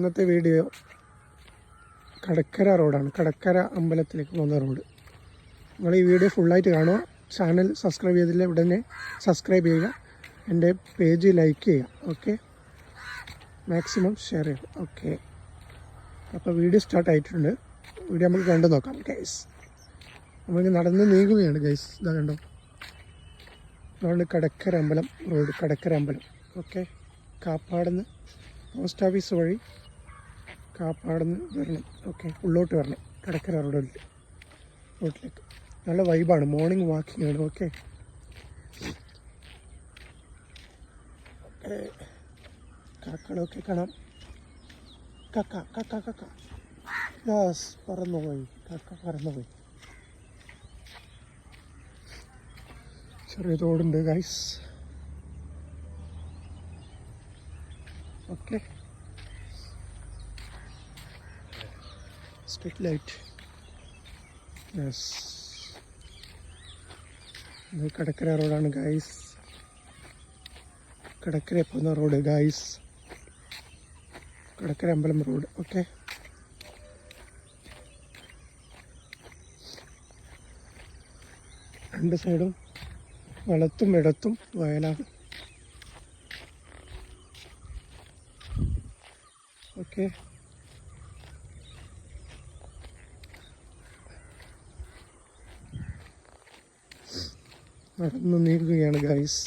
ഇന്നത്തെ വീഡിയോ കടക്കര റോഡാണ്. കടക്കര അമ്പലത്തിലേക്ക് പോകുന്ന റോഡ്. നിങ്ങൾ ഈ വീഡിയോ ഫുള്ളായിട്ട് കാണുക. ചാനൽ സബ്സ്ക്രൈബ് ചെയ്തില്ല ഉടനെ സബ്സ്ക്രൈബ് ചെയ്യുക. എന്റെ പേജ് ലൈക്ക് ചെയ്യുക. ഓക്കെ? മാക്സിമം ഷെയർ ചെയ്യുക. ഓക്കെ? അപ്പോൾ വീഡിയോ സ്റ്റാർട്ട് ആയിട്ടുണ്ട്. വീഡിയോ നമുക്ക് കണ്ടു നോക്കാം ഗൈസ് നമുക്ക് നടന്ന് നീങ്ങുകയാണ് ഗൈസ് ഇതാ കണ്ടോ? അതുകൊണ്ട് കടക്കര അമ്പലം റോഡ്. കടക്കര അമ്പലം. ഓക്കെ? കാപ്പാടുന്ന് പോസ്റ്റ് ഓഫീസ് വഴി കാപ്പാടുന്ന് വരണം. ഓക്കെ ഉള്ളോട്ട് വരണം. കടക്കര റോഡിൽ. റോഡിലേക്ക്. നല്ല വൈബാണ് മോർണിംഗ് വാക്കിംഗ് ആണ്. ഓക്കെ. കാക്കളൊക്കെ കാണാം. കക്ക കക്ക കക്ക. യാസ് പറന്നുപോയി. കക്ക പറന്നുപോയി. ചെറിയ തോടുണ്ട് guys okay. Street light yes ഇത് കടക്കര റോഡാണ് ഗായ്സ് കടക്കര പോകുന്ന റോഡ് ഗായ്സ് കടക്കര അമ്പലം റോഡ് ഓക്കെ രണ്ട് സൈഡും വളത്തും ഇടത്തും വയലാണ്. ഓക്കെ നടന്ന് നീങ്ങുകയാണ് ഗൈസ്